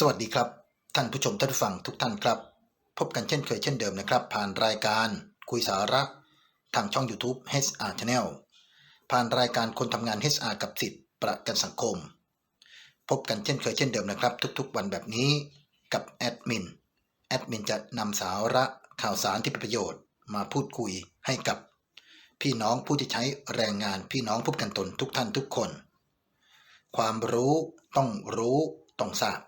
สวัสดีครับ ท่านผู้ชมท่านผู้ฟังทุกท่านครับ พบกันเช่นเคยเช่นเดิมนะครับ ผ่านรายการคุยสาระ ทางช่อง YouTube HR Channel ผ่านรายการคนทำงาน HR กับสิทธิ์ประกันสังคม พบกันเช่นเคยเช่นเดิมนะครับ ทุกๆ วันแบบนี้กับแอดมินแอดมินจะนำสาระข่าวสารที่เป็นประโยชน์ มาพูดคุยให้กับ พี่น้องผู้ที่ใช้แรงงานพี่น้องผู้กันตนทุกท่านทุกคน ความรู้ต้องรู้ต้องทราบ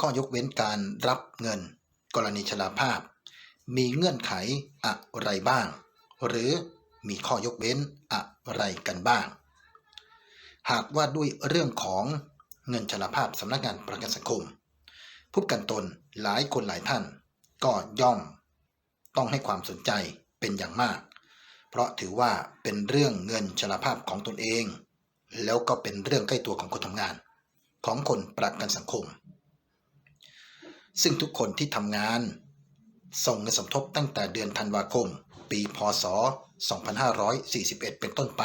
ข้อยกเว้นการรับเงิน กรณีชราภาพ มีเงื่อนไขอะไรบ้าง หรือมีข้อยกเว้นอะไรกันบ้าง หากว่าด้วยเรื่องของเงินชราภาพสำนักงานประกันสังคม ผู้กันตนหลายคนหลายท่าน ก็ย่อม ต้องให้ความสนใจเป็นอย่างมาก เพราะถือว่าเป็นเรื่องเงินชราภาพของตนเอง แล้วก็เป็นเรื่องใกล้ตัวของคนทำงาน ของคนประกันสังคม ซึ่งทุกคนที่ทำงาน ส่งเงินสมทบตั้งแต่เดือนธันวาคม ปีพศ 2541 เป็นต้นไป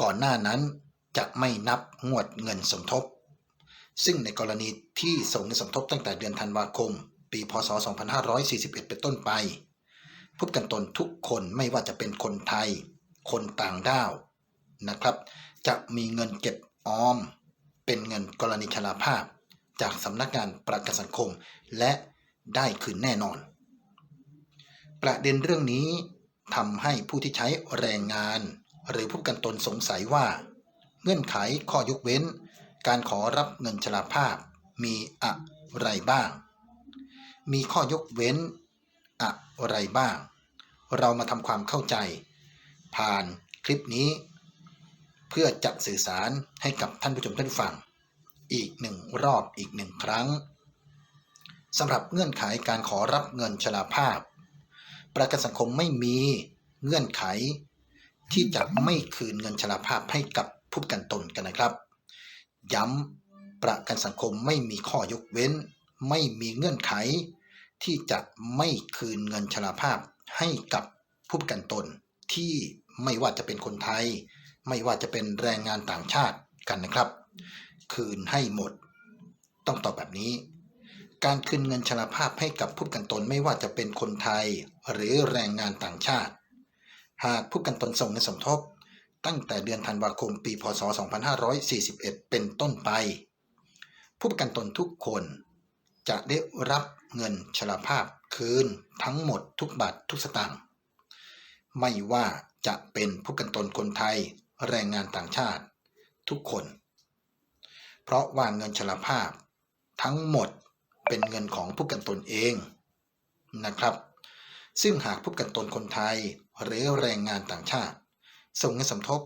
ก่อนหน้านั้นจะไม่นับงวดเงินสมทบ ซึ่งในกรณีที่ส่งเงินสมทบตั้งแต่เดือนธันวาคม ปีพศ 2541 เป็นต้นไปผู้กันตนทุกคนไม่ว่าจะเป็นคนไทย คนต่างด้าวนะครับ จะมีเงินเก็บออม เป็นเงินกรณีชราภาพ จากสำนักงานประกันสังคม และได้คืนแน่นอน ประเด็นเรื่องนี้ทำให้ผู้ที่ใช้แรงงาน หรือผู้กันตนสงสัยว่า เงื่อนไขข้อยกเว้น การขอรับเงินชราภาพ มีอะไรบ้าง มีข้อยกเว้น อะไรบ้าง เรามาทำความเข้าใจ ผ่านคลิปนี้ เพื่อจะสื่อสารให้กับท่านผู้ชมท่านฟัง อีกหนึ่งรอบอีกหนึ่งครั้งสำหรับเงื่อนไขการขอรับเงินชราภาพ ประกันสังคมไม่มีเงื่อนไข ที่จะไม่คืนเงินชราภาพให้กับผู้ประกันตนกันนะครับ ย้ำประกันสังคมไม่มีข้อยกเว้น ไม่มีเงื่อนไข ที่จะไม่คืนเงินชราภาพให้กับผู้ประกันตนที่ไม่ว่าจะเป็นคนไทย ไม่ว่าจะเป็นแรงงานต่างชาติกันนะครับ คืนให้หมด ต้องตอบแบบนี้ การคืนเงินชราภาพให้กับผู้กันตนไม่ว่าจะเป็นคนไทยหรือแรงงานต่างชาติ หากผู้กันตนส่งเงินสมทบ ตั้งแต่เดือนธันวาคมปี พศ 2541 เป็นต้นไป ผู้ประกันตนทุกคนจะได้รับเงินชราภาพคืนทั้งหมดทุกบาททุกสตางค์ไม่ว่าจะเป็นผู้กันตนคนไทย แรงงานต่างชาติ ทุกคน เพราะว่าเงินชราภาพ ทั้งหมดเป็นเงินของผู้กันตนเองนะครับ ซึ่งหากผู้กันตนคนไทยหรือแรงงานต่างชาติ ส่งเงินสมทบ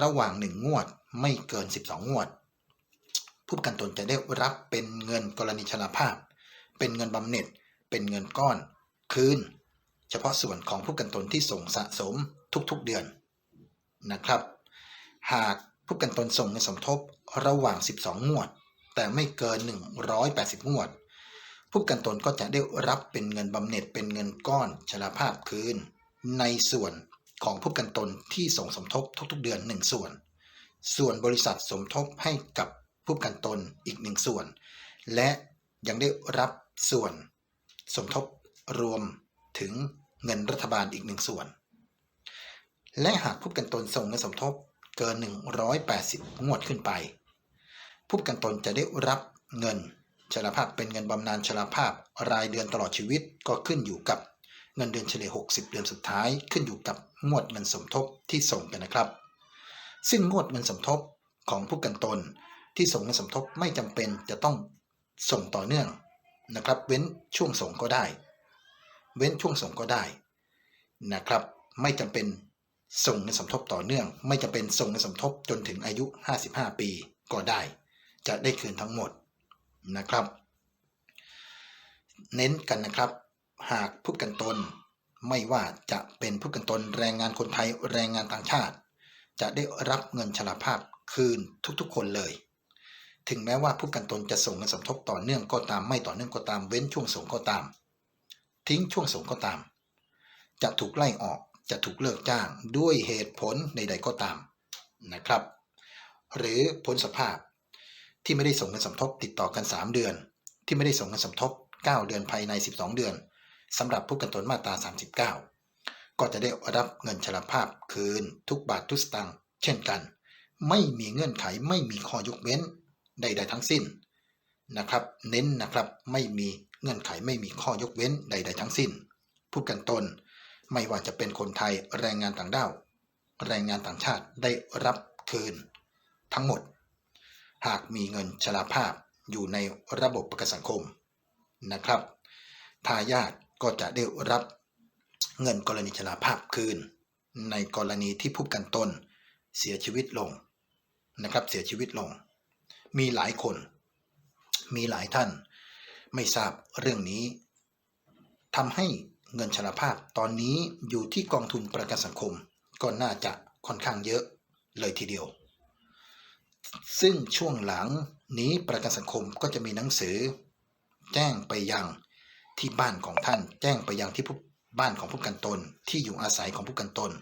ระหว่างหนึ่งงวดไม่เกิน 12 งวด ผู้ประกันตนจะได้รับเป็นเงินกรณีชราภาพ เป็นเงินบำเหน็จ เป็นเงินก้อน คืน เฉพาะส่วนของผู้ประกันตนที่ส่งสะสมทุกๆเดือนนะครับ หากผู้ประกันตนส่งเงินสมทบ ระหว่าง 12 งวด แต่ไม่เกิน 180 งวด ผู้กันตนก็จะได้รับเป็นเงินบำเหน็จเป็นเงินก้อนชราภาพคืน ในส่วนของผู้กันตนที่ส่งสมทบทุกๆเดือน 1 ส่วน ส่วนบริษัทสมทบให้กับผู้กันตนอีกหนึ่งส่วน และยังได้รับส่วนสมทบรวมถึงเงินรัฐบาลอีกหนึ่งส่วน และหากผู้กันตนส่งเงินสมทบ เกิน 180 งวดขึ้นไป ผู้ประกันตนจะได้รับเงินชราภาพเป็นเงินบำนาญชราภาพรายเดือนตลอดชีวิตก็ขึ้นอยู่กับเงินเดือนเฉลี่ย 60 เดือนสุดท้าย ขึ้นอยู่กับงวดเงินสมทบที่ส่งกันนะครับ ซึ่งงวดเงินสมทบของผู้กันตนที่ส่งเงินสมทบไม่จำเป็นจะต้องส่งต่อเนื่องนะครับ เว้นช่วงส่งก็ได้ เว้นช่วงส่งก็ได้นะครับ ไม่จำเป็น ส่งเงินสมทบต่อเนื่อง ไม่จำเป็นส่งเงินสมทบจนถึงอายุ 55 ปีก็ได้ จะได้คืนทั้งหมดนะครับ เน้นกันนะครับ หากผู้กันตน ไม่ว่าจะเป็นผู้กันตนแรงงานคนไทยแรงงานต่างชาติ จะได้รับเงินชราภาพคืนทุกๆ คนเลย ถึงแม้ว่าผู้กันตนจะส่งเงินสมทบต่อเนื่องก็ตามไม่ต่อเนื่องก็ตามเว้นช่วงสงก็ตาม ทิ้งช่วงสงก็ตาม จะถูกไล่ออก จะถูกเลิกจ้างด้วยเหตุผลใดๆก็ตามนะครับ หรือพ้นสภาพที่ไม่ได้ส่งเงินสมทบติดต่อกัน 3 เดือน ที่ไม่ได้ส่งเงินสมทบ 9 เดือนภายใน 12 เดือนสำหรับผู้กันตนมาตรา 39 ก็จะได้รับเงินชราภาพคืนทุกบาททุกสตางค์เช่นกัน ไม่มีเงื่อนไขไม่มีข้อยกเว้นใด ๆ ทั้งสิ้นนะครับ เน้นนะครับไม่มีเงื่อนไขไม่มีข้อยกเว้นใด ๆ ทั้งสิ้น ผู้กันตน ไม่ว่าจะเป็นคนไทยแรงงานต่างด้าว แรงงานต่างชาติได้รับคืน ทั้งหมด หากมีเงินชราภาพอยู่ในระบบประกันสังคมนะครับทายาทก็จะได้รับเงินกรณีชราภาพคืน ในกรณีที่ผู้กันตนเสียชีวิตลงนะครับเสียชีวิตลง มีหลายคน มีหลายท่าน ไม่ทราบเรื่องนี้ทำให้ เงินชราภาพตอนนี้อยู่ที่กองทุนประกันสังคม ก็น่าจะค่อนข้างเยอะเลยทีเดียว ซึ่งช่วงหลังนี้ประกันสังคมก็จะมีหนังสือ แจ้งไปยังที่บ้านของท่าน แจ้งไปยังที่ผู้บ้านของผู้กันตน ที่อยู่อาศัยของผู้กันตน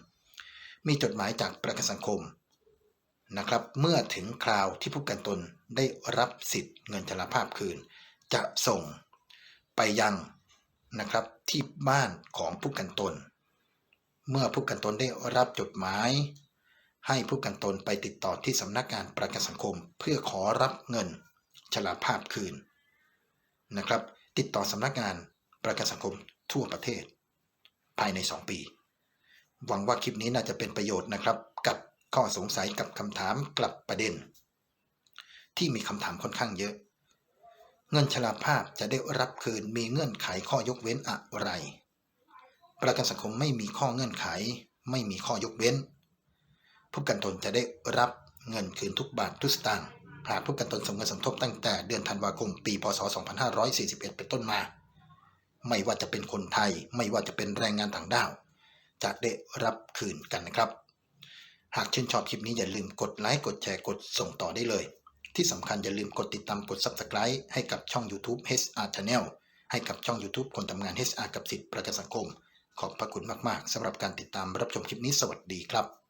มีจดหมายจากประกันสังคมนะครับ เมื่อถึงคราวที่ผู้กันตนได้รับสิทธิ์เงินชราภาพคืน จะส่งไปยัง นะครับที่บ้านของผู้กันตน เมื่อผู้กันตนได้รับจดหมาย ให้ผู้กันตนไปติดต่อที่สำนักงานประกันสังคม เพื่อขอรับเงินชราภาพคืนนะครับ ติดต่อสำนักงานประกันสังคมทั่วประเทศ ภายใน 2 ปี หวังว่าคลิปนี้น่าจะเป็นประโยชน์นะครับ กับข้อสงสัยกับคำถามกลับประเด็น ที่มีคำถามค่อนข้างเยอะ เงินชราภาพจะได้รับคืนมีเงื่อนไขข้อยกเว้นอะไร ประกันสังคมไม่มีข้อเงื่อนไข ไม่มีข้อยกเว้น ผู้กันตนจะได้รับเงินคืนทุกบาททุกสตางค์หากผู้กันตนส่งเงินสมทบตั้งแต่เดือนธันวาคมปีพศ 2541 เป็นต้นมา ไม่ว่าจะเป็นคนไทย ไม่ว่าจะเป็นแรงงานต่างด้าว จะได้รับคืนกันนะครับ หากชื่นชอบคลิปนี้อย่าลืมกดไลค์กดแชร์กดส่งต่อได้เลย ที่สำคัญอย่าลืมกดติดตามกด Subscribe ให้กับช่อง YouTube HR Channel ให้กับช่อง YouTube คนทำงาน HR กับสิทธิประกันสังคม ขอบพระคุณมาก ๆสำหรับการติดตามรับชมคลิปนี้สวัสดีครับ